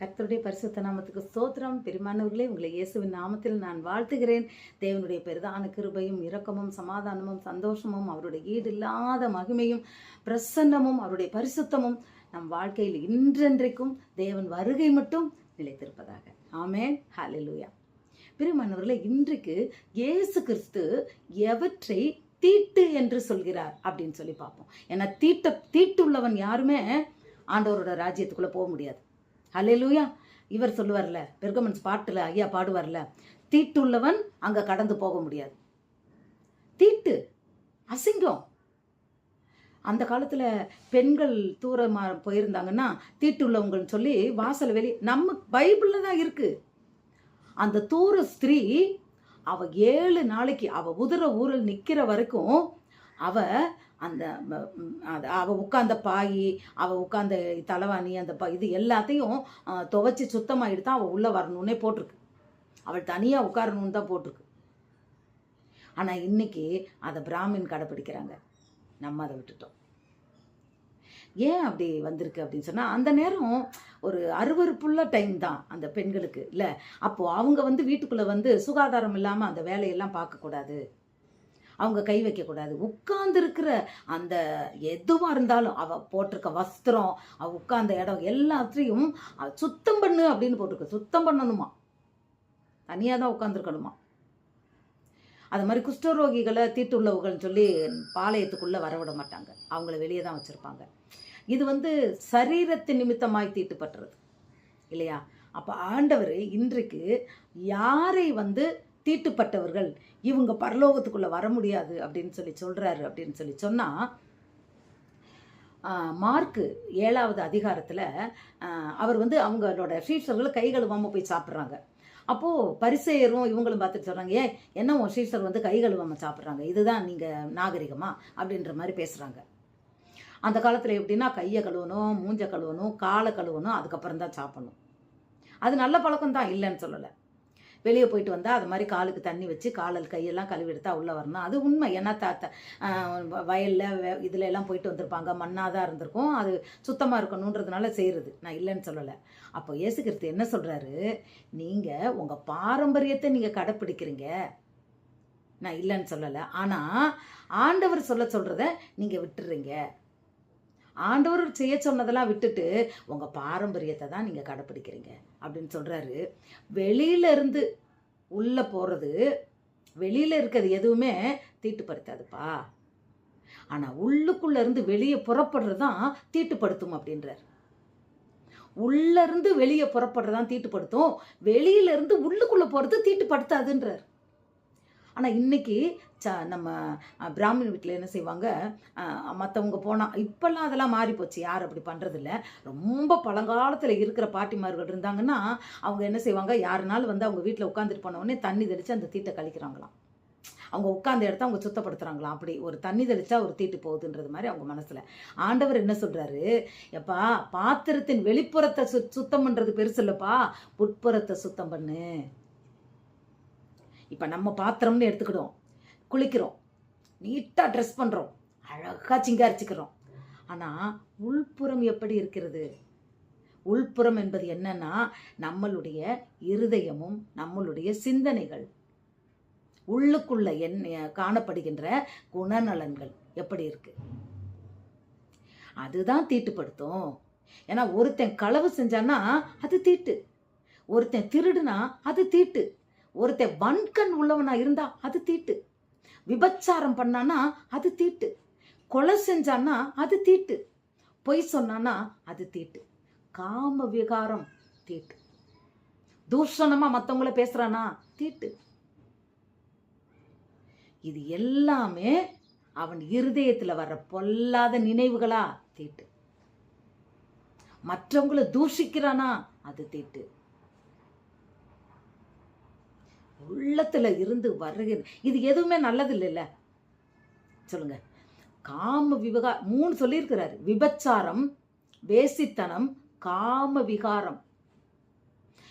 கர்த்தருடைய பரிசுத்த நாமத்துக்கு ஸ்தோத்திரம். பெருமானவர்களே உங்களை இயேசுவின் நாமத்தில் நான் வாழ்த்துகிறேன். தேவனுடைய பெரிதான கிருபையும் இரக்கமும் சமாதானமும் சந்தோஷமும் அவருடைய ஈடில்லாத மகிமையும் பிரசன்னமும் அவருடைய பரிசுத்தமும் நம் வாழ்க்கையில் இன்றென்றைக்கும் தேவன் வருகை மட்டும் நிலைத்திருப்பதாக. ஆமென். ஹாலிலூயா பெருமானவர்களே இன்றைக்கு இயேசு கிறிஸ்து எவற்றை தீட்டு என்று சொல்கிறார் அப்படின்னு சொல்லி பார்ப்போம். ஏன்னா தீட்ட தீட்டு உள்ளவன் யாருமே ஆண்டவரோட ராஜ்யத்துக்குள்ளே போக முடியாது. ஹalleluya. இவர் சொல்லுவார்ல பெர்கமன்ஸ் பாட்டில் ஐயா பாடுவார்ல தீட்டுள்ளவன் அங்கே கடந்து போக முடியாது. தீட்டு அசிங்கம். அந்த காலத்தில் பெண்கள் தூரமாக போயிருந்தாங்கன்னா தீட்டுள்ளவங்கன்னு சொல்லி வாசல் வெளி நம்ம பைபிளில் தான் இருக்குது அந்த தூர ஸ்திரீ அவ ஏழு நாளைக்கு அவ உதிர ஊரில் நிற்கிற வரைக்கும் அவ அந்த அது அவள் உட்காந்த பாய் அவள் உட்காந்த தலைவாணி அந்த ப இது எல்லாத்தையும் துவைச்சி துவைச்சு சுத்தமாக எடுத்தா அவள் உள்ளே வரணுன்னே போட்டிருக்கு. அவள் தனியாக உட்காரணுன்னு தான் போட்டிருக்கு. ஆனால் இன்றைக்கி அதை பிராமின் கடைப்பிடிக்கிறாங்க நம்ம அதை விட்டுட்டோம். ஏன் அப்படி வந்திருக்கு அப்படின்னு சொன்னால் அந்த நேரம் ஒரு அருவருப்புள்ள டைம் தான் அந்த பெண்களுக்கு இல்லை? அப்போது அவங்க வந்து வீட்டுக்குள்ளே வந்து சுகாதாரம் இல்லாமல் அந்த வேலையெல்லாம் பார்க்கக்கூடாது. அவங்க கை வைக்கக்கூடாது. உட்கார்ந்துருக்கிற அந்த எதுவாக இருந்தாலும் அவள் போட்டிருக்க வஸ்திரம் அவள் உட்கார்ந்த இடம் எல்லாத்தையும் சுத்தம் பண்ணு அப்படின்னு போட்டிருக்கு. சுத்தம் பண்ணணுமா? தனியாக தான் உட்காந்துருக்கணுமா அது மாதிரி குஷ்டரோகிகளை தீட்டுள்ளவர்கள்னு சொல்லி பாளையத்துக்குள்ளே வரவிட மாட்டாங்க. அவங்கள வெளியே தான் வச்சுருப்பாங்க. இது வந்து சரீரத்தின் நிமித்தமாய் தீட்டுப்பட்டுறது. இல்லையா? அப்போ ஆண்டவர் இன்றைக்கு யாரை வந்து தீட்டுப்பட்டவர்கள். இவங்க பரலோகத்துக்குள்ளே வர முடியாது அப்படின்னு சொல்லி சொல்கிறாரு அப்படின்னு சொல்லி சொன்னால் மார்க்கு ஏழாவது அதிகாரத்தில் அவர் வந்து அவங்களோட சீஷர்களை கை கழுவாமல் போய் சாப்பிட்றாங்க. அப்போது பரிசெயரும் இவங்களும் பார்த்துட்டு சொல்கிறாங்க ஏன் என்ன உன் சீஷர் வந்து கை கழுவாமல் சாப்பிட்றாங்க? இதுதான் நீங்கள் நாகரிகமா? அப்படின்ற மாதிரி பேசுகிறாங்க அந்த காலத்தில் எப்படின்னா கையை கழுவணும் மூஞ்ச கழுவணும் காலை கழுவணும் அதுக்கப்புறம் தான் சாப்பிடணும். அது நல்ல பழக்கம் தான் இல்லைன்னு சொல்லலை. வெளியே போயிட்டு வந்தால் அது மாதிரி காலுக்கு தண்ணி வச்சு காலில் கையெல்லாம் கழுவி எடுத்தா உள்ளே வரணும். அது உண்மை. ஏன்னா தாத்தா வயலில் இதில் எல்லாம் போயிட்டு வந்திருப்பாங்க. மண்ணாக தான் இருந்திருக்கும். அது சுத்தமாக இருக்கணுன்றதுனால செய்கிறது நான் இல்லைன்னு சொல்லலை. அப்போ இயேசுகிறிஸ்து என்ன சொல்கிறாரு நீங்கள் உங்கள் பாரம்பரியத்தை நீங்கள் கடைப்பிடிக்கிறீங்க. நான் இல்லைன்னு சொல்லலை. ஆனால் ஆண்டவர் சொல்ல சொல்கிறத நீங்கள் விட்டுறீங்க. ஆண்டவர் செய்ய சொன்னதெல்லாம் விட்டுட்டு உங்கள் பாரம்பரியத்தை தான் நீங்கள் கடைப்பிடிக்கிறீங்க அப்படின்னு சொல்கிறாரு வெளியில இருந்து உள்ளே போகிறது வெளியில் இருக்கிறது எதுவுமே தீட்டுப்படுத்தாதுப்பா. ஆனால் உள்ளுக்குள்ளேருந்து வெளியே புறப்படுறது தான் தீட்டுப்படுத்தும் அப்படின்றார். உள்ளேருந்து வெளியே புறப்படுறது தான் தீட்டுப்படுத்தும் வெளியிலேருந்து உள்ளுக்குள்ளே போகிறது தீட்டுப்படுத்தாதுன்றார். ஆனால் இன்னைக்கு ச நம்ம பிராமின் வீட்டில் என்ன செய்வாங்க மற்றவங்க போனால் இப்போல்லாம் அதெல்லாம் மாறி போச்சு யார் அப்படி பண்ணுறதில்ல ரொம்ப பழங்காலத்தில் இருக்கிற பாட்டிமார்கள் இருந்தாங்கன்னா அவங்க என்ன செய்வாங்க யாருனாலும் வந்து அவங்க வீட்டில் உட்காந்துட்டு போனவுடனே தண்ணி தெளித்து அந்த தீட்டை கழிக்கிறாங்களாம். அவங்க உட்கார்ந்த இடத்த அவங்க சுத்தப்படுத்துகிறாங்களாம் அப்படி ஒரு தண்ணி தெளிச்சா ஒரு தீட்டு போகுதுன்றது மாதிரி அவங்க மனசில். ஆண்டவர் என்ன சொல்கிறாரு எப்பா பாத்திரத்தின் வெளிப்புறத்தை சு சுத்தம் பண்ணுறது பெருசு இல்லைப்பா உட்புறத்தை சுத்தம் பண்ணு. இப்போ நம்ம பாத்திரம்னு எடுத்துக்கிடுவோம். குளிக்கிறோம். நீட்டாக ட்ரெஸ் பண்ணுறோம் அழகாக சிங்காரிச்சுக்கிறோம் ஆனால் உள்புறம் எப்படி இருக்கிறது? உள்புறம் என்பது என்னன்னா நம்மளுடைய இருதயமும் நம்மளுடைய சிந்தனைகள். உள்ளுக்குள்ள என்ன காணப்படுகின்ற குணநலன்கள் எப்படி இருக்கு? அதுதான் தீட்டுப்படுத்தும். ஏன்னா ஒருத்தன் களவு செஞ்சான்னா அது தீட்டு. ஒருத்தன் திருடுனா அது தீட்டு. ஒருத்தன் வன்கண் உள்ளவனா இருந்தா அது தீட்டு. விபச்சாரம் பண்ணானா அது தீட்டு. கொலை செஞ்சானா அது தீட்டு. பொய் சொன்னானா அது தீட்டு. காம விகாரம் தீட்டு. தூஷணமா மற்றவங்கள பேசுறானா? தீட்டு. இது எல்லாமே அவன் இருதயத்தில் வர்ற பொல்லாத நினைவுகளா? தீட்டு. மற்றவங்களை தூஷிக்கிறானா? அது தீட்டு. உள்ளத்தில் இருந்து வருகிற இது எதுவுமே நல்லது இல்லைல்ல சொல்லுங்க. காம விவகா மூணு சொல்லியிருக்கிறாரு. விபச்சாரம் வேசித்தனம் காம விகாரம்.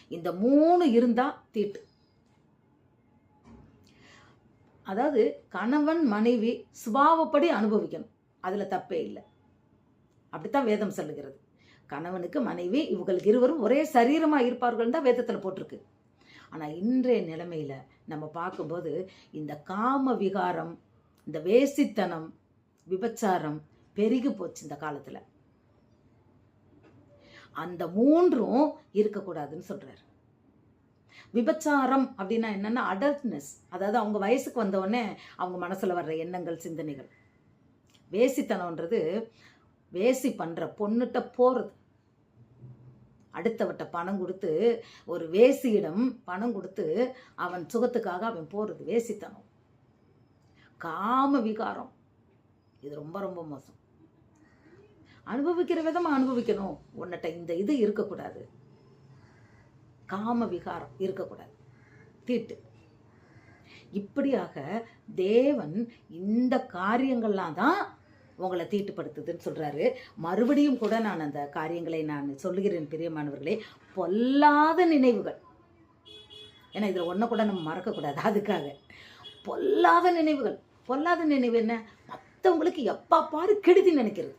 இந்த மூணு இருந்தா தீட்டு. அதாவது கணவன் மனைவி சுபாவப்படி அனுபவிக்கணும். அதுல தப்பே இல்லை. அப்படித்தான் வேதம் சொல்லுகிறது. கணவனுக்கு மனைவி இவங்களுக்கு இருவரும் ஒரே சரீரமாக இருப்பார்கள் தான் வேதத்தில் போட்டிருக்கு. ஆனால் இன்றைய நிலைமையில் நம்ம பார்க்கும்போது இந்த காம விகாரம் இந்த வேசித்தனம் விபச்சாரம் பெருகி போச்சு இந்த காலத்தில். அந்த மூன்றும் இருக்கக்கூடாதுன்னு சொல்கிறார் விபச்சாரம் அப்படின்னா என்னென்னா அடல்ட்னஸ் அதாவது அவங்க வயசுக்கு வந்தவுடனே அவங்க மனசில் வர்ற எண்ணங்கள் சிந்தனைகள். வேசித்தனம்ன்றது வேசி பண்ணுற பொண்ணுகிட்ட போகிறது அடுத்தவட்ட பணம் கொடுத்து ஒரு வேசியிடம் பணம் கொடுத்து அவன் சுகத்துக்காக அவன் போகிறது வேசித்தனம். காம விகாரம். இது ரொம்ப ரொம்ப மோசம். அனுபவிக்கிற விதமாக அனுபவிக்கணும். உன்னிட்ட இந்த இது இருக்கக்கூடாது. காம விகாரம் இருக்கக்கூடாது. தீட்டு. இப்படியாக தேவன் இந்த காரியங்கள்லாம் தான் உங்களை தீட்டுப்படுத்துதுன்னு சொல்கிறாரு மறுபடியும் கூட நான் அந்த காரியங்களை நான் சொல்லுகிறேன் பிரியமானவர்களே. பொல்லாத நினைவுகள். ஏன்னா இதில் ஒன்றை கூட நம்ம மறக்கக்கூடாது. அதுக்காக. பொல்லாத நினைவுகள். பொல்லாத நினைவு என்ன? மற்றவங்களுக்கு எப்பா பாரு கெடுதி நினைக்கிறது.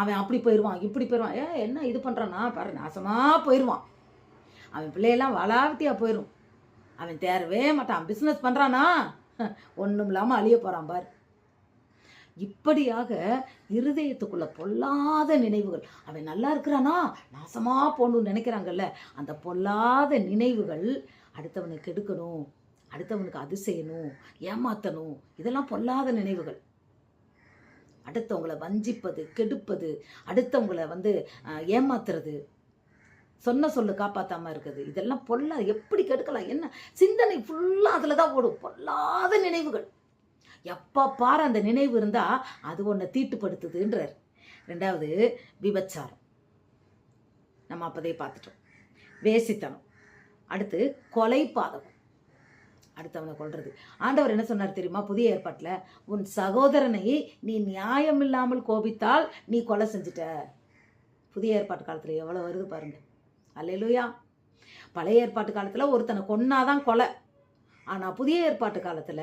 அவன் அப்படி போயிடுவான் இப்படி போயிடுவான் ஏ என்ன இது பண்ணுறானா பாரு நாசமாக போயிடுவான் அவன் பிள்ளையெல்லாம் வளாவட்டியாக போயிடும் அவன் தேரவே மாட்டான். பிஸ்னஸ் பண்ணுறானா ஒன்றும் இல்லாமல் அழிய போகிறான் பார். இப்படியாக இருதயத்துக்குள்ள பொல்லாத நினைவுகள். அவன் நல்லா இருக்கிறானா? நாசமாக போகணும்னு நினைக்கிறாங்கல்ல. அந்த பொல்லாத நினைவுகள் அடுத்தவனை கெடுக்கணும் அடுத்தவனுக்கு அது செய்யணும் ஏமாத்தணும். இதெல்லாம் பொல்லாத நினைவுகள். அடுத்தவங்களை வஞ்சிப்பது கெடுப்பது அடுத்தவங்களை வந்து ஏமாத்துறது. சொன்ன சொல்லு காப்பாற்றாமல் இருக்குது. இதெல்லாம் பொல்லா எப்படி கெடுக்கலாம்? என்ன? சிந்தனை ஃபுல்லாக அதில் தான் ஓடும். பொல்லாத நினைவுகள். எப்போ பாரு அந்த நினைவு இருந்தா அது ஒன்றை தீட்டுப்படுத்துதுன்றார். ரெண்டாவது விபச்சாரம். நம்ம அப்போதே பார்த்துட்டோம். வேசித்தனம். அடுத்து கொலை பாதகம் அடுத்தவனை கொல்றது. ஆண்டவர் என்ன சொன்னார் தெரியுமா? புதிய ஏற்பாட்டில் உன் சகோதரனை நீ நியாயமில்லாமல் கோபித்தால் நீ கொலை செஞ்சுட்ட. புதிய ஏற்பாட்டு காலத்தில் எவ்வளோ வருது பாருங்க. அல்லேலூயா. பழைய ஏற்பாட்டு காலத்தில் ஒருத்தனை கொன்னாதான் கொலை. ஆனால் புதிய ஏற்பாட்டு காலத்தில்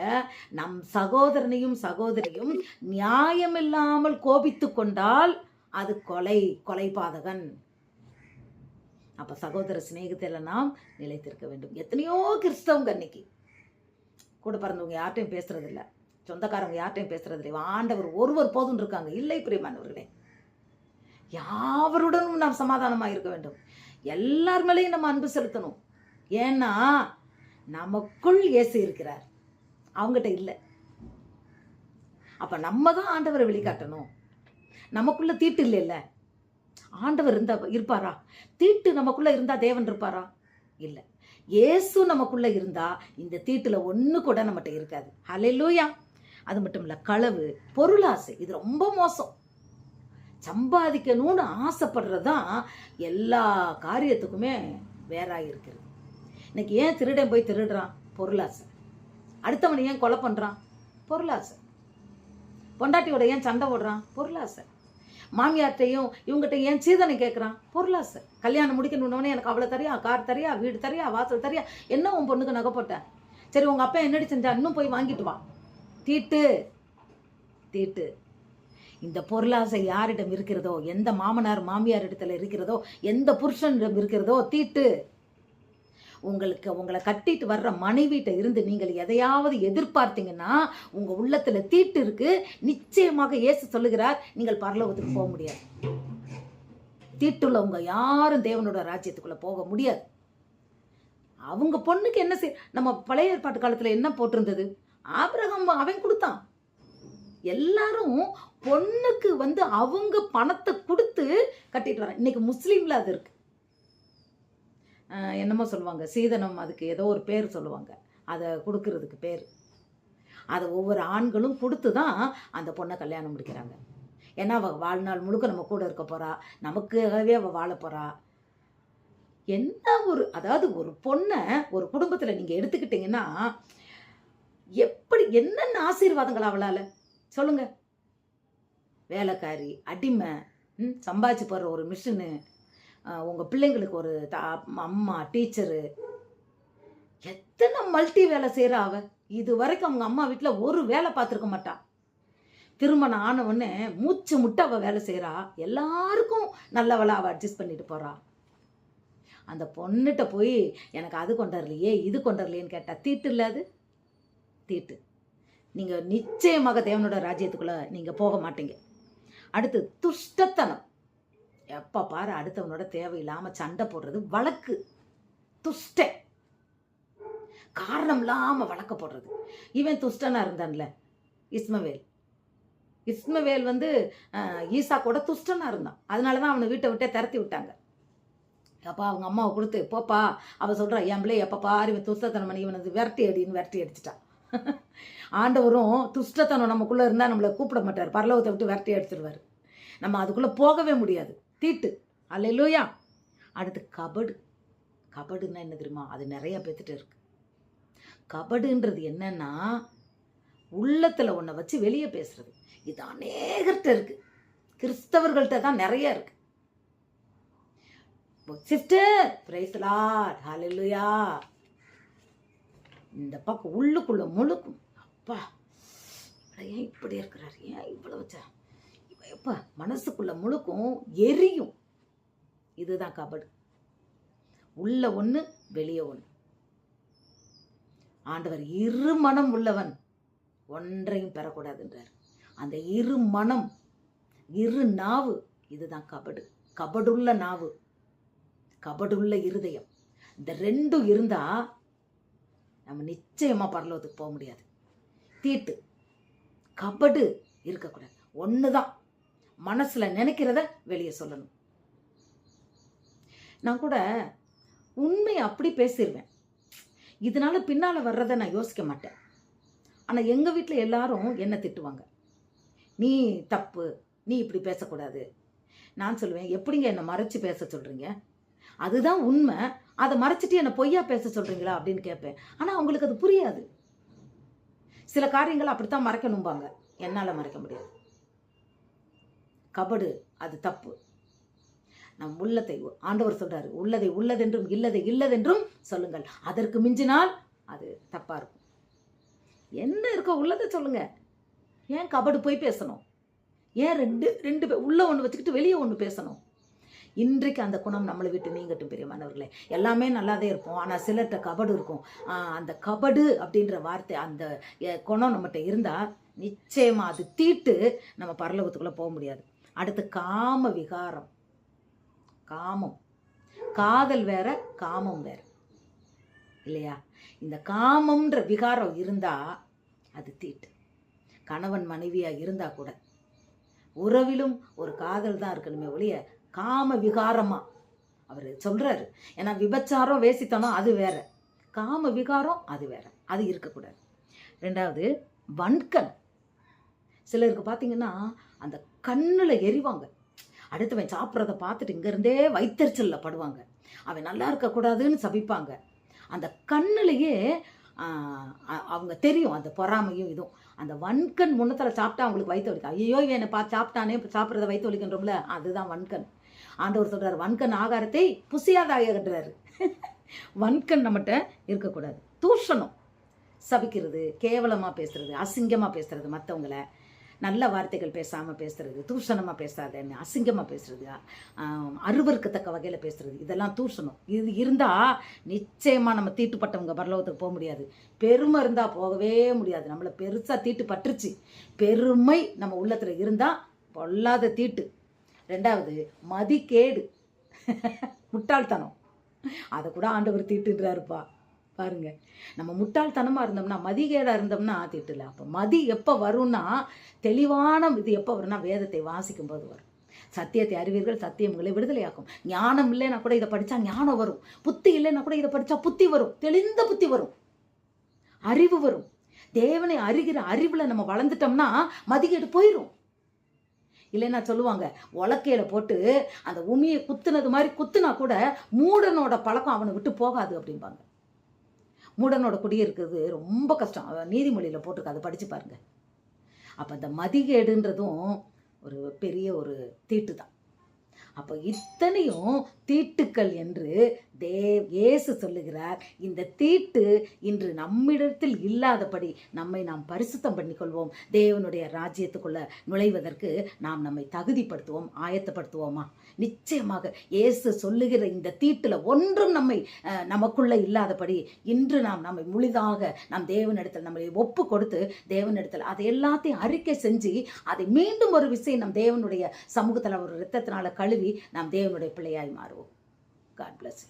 நம் சகோதரனையும் சகோதரியும் நியாயமில்லாமல் கோபித்து கொண்டால் அது கொலை கொலை பாதகன். அப்போ சகோதர சிநேகத்தில் நாம் நிலைத்திருக்க வேண்டும். எத்தனையோ கிறிஸ்தவங்க அன்னைக்கு கூட பிறந்தவங்க யார்ட்டையும் பேசுறதில்ல. சொந்தக்காரங்க யார்ட்டையும் பேசுறதில்லை. ஆண்டவர் ஒருவர் போதும் இருக்காங்க. இல்லை பிரியமானவர்களே. யாவருடனும் நாம் சமாதானமாக இருக்க வேண்டும். எல்லார் மேலேயும் நம்ம அன்பு செலுத்தணும். ஏன்னா நமக்குள் இயேசு இருக்கிறார். அவங்ககிட்ட இல்லை. அப்ப நம்ம தான் ஆண்டவரை வெளிக்காட்டணும். நமக்குள்ள தீட்டு இல்லைல்ல? ஆண்டவர் இருந்தா இருப்பாரா? தீட்டு நமக்குள்ள இருந்தா தேவன் இருப்பாரா? இல்லை. இயேசு நமக்குள்ள இருந்தா இந்த தீட்டுல ஒன்று கூட நம்மகிட்ட இருக்காது. ஹalleluya. அது மட்டும் இல்லை களவு பொருளாசை இது ரொம்ப மோசம். சம்பாதிக்கணும்னு ஆசைப்படுறது தான் எல்லா காரியத்துக்குமே வேறாக இருக்கிறது இன்னைக்கு ஏன் திருடன் போய் திருடுறான்? பொருளாசை. அடுத்தவனை ஏன் கொலை பண்ணுறான் பொருளாசை. பொண்டாட்டியோட ஏன் சண்டை போடுறான்? பொருளாசை. மாமியார்ட்டையும் இவங்ககிட்ட ஏன் சீதனை கேட்குறான் பொருளாசை. கல்யாணம் முடிக்கணுன்னே எனக்கு அவ்வளோ தரியா கார் தரியா வீடு தரியா வாசல் தரியா என்ன உன் பொண்ணுக்கு நகை சரி உங்கள் அப்பா என்னடி செஞ்சா? இன்னும் போய் வாங்கிட்டு வா. தீட்டு. தீட்டு. இந்த பொருளாசை யாரிடம் இருக்கிறதோ எந்த மாமனார் மாமியார் இடத்துல இருக்கிறதோ எந்த புருஷனிடம் இருக்கிறதோ தீட்டு. உங்களுக்கு உங்களை கட்டிட்டு வர்ற மனைவிட்ட இருந்து நீங்கள் எதையாவது எதிர்பார்த்தீங்கன்னா உங்க உள்ளத்துல தீட்டு இருக்கு. நிச்சயமாக இயேசு சொல்லுகிறார் நீங்கள் பரலோகத்துக்கு போக முடியாது. தீட்டுள்ளவங்க யாரும் தேவனோட ராஜ்யத்துக்குள்ள போக முடியாது. அவங்க பொண்ணுக்கு என்ன செய் நம்ம பழைய ஏற்பாட்டு காலத்துல என்ன போட்டிருந்தது? ஆபிரகம் அவன் கொடுத்தான். எல்லாரும் பொண்ணுக்கு வந்து அவங்க பணத்தை கொடுத்து கட்டிட்டு வரேன் இன்னைக்கு முஸ்லீம்ல அது இருக்கு. என்னமோ சொல்லுவாங்க சீதனம் அதுக்கு ஏதோ ஒரு பேர் சொல்லுவாங்க அதை கொடுக்கறதுக்கு பேர். அதை ஒவ்வொரு ஆண்களும் கொடுத்து தான் அந்த பொண்ணை கல்யாணம் முடிக்கிறாங்க. ஏன்னா அவள் வாழ்நாள் முழுக்க நம்ம கூட இருக்க போகிறா நமக்காகவே அவள் வாழ போறா. என்ன ஒரு அதாவது ஒரு பொண்ணை ஒரு குடும்பத்தில் நீங்கள் எடுத்துக்கிட்டீங்கன்னா எப்படி என்னென்ன ஆசீர்வாதங்கள் அவளால்? சொல்லுங்கள் வேலைக்காரி அடிமை ம், சம்பாதிச்சு போடுற ஒரு மிஷினு உங்கள் பிள்ளைங்களுக்கு ஒரு தா அம்மா டீச்சரு. எத்தனை மல்டி வேலை செய்கிறா அவ? இது வரைக்கும் அவங்க அம்மா வீட்டில் ஒரு வேலை பார்த்துருக்க மாட்டா. திருமணம் ஆன உடனே மூச்சு முட்டை அவள் வேலை செய்கிறா எல்லாருக்கும் நல்லவளாக அவள் அட்ஜஸ்ட் பண்ணிட்டு போறா. அந்த பொண்ணுகிட்ட போய் எனக்கு அது கொண்டாடலையே இது கொண்டாடலையேன்னு கேட்டால் தீட்டு இல்லை அது? தீட்டு. நீங்கள் நிச்சயமாக தேவனோட ராஜ்யத்துக்குள்ளே நீங்கள் போக மாட்டீங்க. அடுத்து துஷ்டத்தனம். எப்போ பாரு அடுத்தவனோட தேவையில்லாமல் சண்டை போடுறது வழக்கு. துஷ்ட. காரணம் இல்லாமல் வழக்க போடுறது. இவன் துஷ்டனா இருந்தான்ல இஸ்மவேல். இஸ்மவேல் வந்து ஈசா கூட துஷ்டனா இருந்தான். அதனால தான் அவனை வீட்டை விட்டே திரத்தி விட்டாங்க. அப்பா அவங்க அம்மாவை கொடுத்து போப்பா அவள் சொல்கிறா என் பிள்ளை எப்போ பாரு இவன் துஷ்டத்தனம் பண்ணி இவனை வந்து விரட்டி அடின்னு விரட்டி அடிச்சிட்டான். ஆண்டவரும் துஷ்டத்தனம் நமக்குள்ளே இருந்தால் நம்மளை கூப்பிட மாட்டார். பரலோகத்தை விட்டு விரட்டி அடிச்சிருவார். நம்ம அதுக்குள்ளே போகவே முடியாது. தீட்டு. அல்லையிலூயா அடுத்து கபடு. கபடுன்னா என்ன தெரியுமா? அது நிறைய பேத்துட்டு இருக்கு. கபடுன்றது என்னன்னா உள்ளத்தில் ஒன்றை வச்சு வெளியே பேசுறது. இது அநேகர்கிட்ட இருக்கு. கிறிஸ்தவர்கள்ட்ட தான் நிறைய இருக்கு. சிஸ்டர் பிரைஸ்லார் ஹalleluya. இந்த பக்கம் உள்ளுக்குள்ள முழுக்கும். அப்பா ஏன் இப்படி இருக்கிறார்? ஏன் இவ்வளோ வச்சா? எப்பா மனசுக்குள்ள முழுக்கும் எரியும். இதுதான் கபடு. உள்ள ஒன்று வெளியே ஒன்று ஆண்டவர் இரு மனம் உள்ளவன். ஒன்றையும் பெறக்கூடாதுன்றார். அந்த இரு மனம் இரு நாவு இதுதான் கபடு. கபடுள்ள நாவு. கபடுள்ள இருதயம். இந்த ரெண்டும் இருந்தா நம்ம நிச்சயமா பரலோகத்துக்கு போக முடியாது. தீட்டு. கபடு இருக்கக்கூடாது. ஒன்று தான் மனசில் நினைக்கிறத வெளியே சொல்லணும். நான் கூட உண்மை அப்படி பேசிடுவேன் இதனால பின்னால் வர்றதை நான் யோசிக்க மாட்டேன். ஆனால் எங்கள் வீட்டில் எல்லாரும் என்ன திட்டுவாங்க? நீ தப்பு நீ இப்படி பேசக்கூடாது. நான் சொல்லுவேன் எப்படிங்க என்னை மறைச்சு பேச சொல்கிறீங்க அதுதான் உண்மை. அதை மறைச்சிட்டு என்னை பொய்யா பேச சொல்கிறீங்களா அப்படின்னு கேட்பேன். ஆனால் அவங்களுக்கு அது புரியாது. சில காரியங்களை அப்படித்தான் மறைக்கணும்பாங்க. என்னால் மறைக்க முடியாது. கபடு அது தப்பு. நம் உள்ளத்தை ஆண்டவர் சொல்றாரு உள்ளதை உள்ளதென்றும் இல்லதை இல்லதென்றும் சொல்லுங்கள். அதற்கு மிஞ்சினால் அது தப்பா இருக்கும். என்ன இருக்கோ உள்ளதை சொல்லுங்க. ஏன் கபடு போய் பேசணும்? ஏன் ரெண்டு ரெண்டு பே- உள்ள ஒன்று வச்சுக்கிட்டு வெளியே ஒன்று பேசணும்? இன்றைக்கு அந்த குணம் நம்மளை விட்டு நீங்கட்டும் பெரியமானவர்களே. எல்லாமே நல்லாதே இருப்போம். ஆனால் சிலர்கிட்ட கபடு இருக்கும். அந்த கபடு அப்படின்ற வார்த்தை அந்த குணம் நம்மகிட்ட இருந்தால் நிச்சயமாக அது தீட்டு நம்ம பரலோகத்துக்குள்ளே போக முடியாது. அடுத்து காம விகாரம். காமம். காதல் வேற காமம் வேற. இல்லையா? இந்த காமம்ன்ற விகாரம் இருந்தா அது தீட்டு. கணவன் மனைவியா இருந்தா கூட. உறவிலும் ஒரு காதல் தான் இருக்கணுமே ஒழிய காம விகாரமா. அவர் சொல்றாரு. ஏன்னா விபச்சாரம் வேசித்தனம் அது வேற. காம விகாரம் அது வேற. அது இருக்கக்கூடாது. ரெண்டாவது வன்கண். சிலருக்கு பார்த்தீங்கன்னா அந்த கண்ணில் எரிவாங்க. அடுத்தவன் சாப்பிட்றத பார்த்துட்டு இங்கேருந்தே வைத்தறிச்சலில் படுவாங்க. அவன் நல்லா இருக்கக்கூடாதுன்னு சபிப்பாங்க. அந்த கண்ணுலையே அவங்க தெரியும் அந்த பொறாமையும் இதுவும். அந்த வன்கண் முன்னத்தில் சாப்பிட்டா அவங்களுக்கு வயிற்று வலிக்கும் ஐயோ இவன் என்னை பார்த்து சாப்பிட்டானே சாப்பிட்றத வயிற்று வலிக்கின்றோம்ல அதுதான் வன்கண். ஆண்டவர் சொல்கிறார் வன்கண் ஆகாரத்தை புசியாதாகன்றாரு வன்கண் நம்மகிட்ட இருக்கக்கூடாது. தூஷணம் சபிக்கிறது கேவலமாக பேசுறது அசிங்கமாக பேசுறது மற்றவங்கள நல்ல வார்த்தைகள் பேசாமல் பேசுறது தூஷணமாக பேசாதன்னு அசிங்கமாக பேசுறது அருவருக்கத்தக்க வகையில் பேசுறது இதெல்லாம் தூஷணம். இது இருந்தால் நிச்சயமாக நம்ம தீட்டுப்பட்டவங்க பரலோகத்துக்கு போக முடியாது. பெருமை இருந்தால் போகவே முடியாது. நம்மளை பெருசாக தீட்டு பற்றுச்சு. பெருமை நம்ம உள்ளத்தில் இருந்தால் பொல்லாத தீட்டு. ரெண்டாவது மதிக்கேடு முட்டாள்தனம். அதை கூட ஆண்டவர் தீட்டுன்றாருப்பா. பாருங்க. நம்ம முட்டாள்தனமாக இருந்தோம்னா மதிகேடாக இருந்தோம்னா திட்டல அப்போ மதி எப்போ வரும்னா தெளிவான இது எப்போ வரும்னா வேதத்தை வாசிக்கும் போது வரும். சத்தியத்தை அறிவீர்கள் சத்தியம் உங்களை விடுதலையாக்கும். ஞானம் இல்லைன்னா கூட இதை படித்தா ஞானம் வரும். புத்தி இல்லைன்னா கூட இதை படித்தா புத்தி வரும். தெளிந்த புத்தி வரும். அறிவு வரும். தேவனை அறிகிற அறிவில் நம்ம வளர்ந்துட்டோம்னா மதிகேடு போயிடும் இல்லைன்னா சொல்லுவாங்க உலக்கையில போட்டு அந்த உமியை குத்துனது மாதிரி குத்துனா கூட மூடனோட பழக்கம் அவனை விட்டு போகாது அப்படிம்பாங்க. மூடனோட குடி இருக்கிறது ரொம்ப கஷ்டம். நீதிமொழியில் போட்டிருக்கு. அதை படித்து பாருங்க. அப்போ இந்த மதிகேடுன்றதும் ஒரு பெரிய ஒரு தீட்டு தான் அப்போ இத்தனையும் தீட்டுக்கள் என்று தேவ் இயேசு சொல்லுகிறார் இந்த தீட்டு இன்று நம்மிடத்தில் இல்லாதபடி நம்மை நாம் பரிசுத்தம் பண்ணிக்கொள்வோம். தேவனுடைய ராஜ்யத்துக்குள்ள நுழைவதற்கு நாம் நம்மை தகுதிப்படுத்துவோம் ஆயத்தப்படுத்துவோமா? நிச்சயமாக இயேசு சொல்லுகிற இந்த தீட்டில் ஒன்றும் நம்மை நமக்குள்ளே நமக்குள்ள இல்லாதபடி இன்று நாம் நம்மை முழுதாக நாம் தேவனிடத்தில் நம்மளை ஒப்பு கொடுத்து தேவனிடத்தில் அதை எல்லாத்தையும் அறிக்கை செஞ்சு அதை மீண்டும் ஒரு விஷயம் நம் தேவனுடைய சமூகத்தில் ஒரு இரத்தத்தினால கழுவி நாம் தேவனுடைய பிள்ளையாய் மாறுவோம். God plus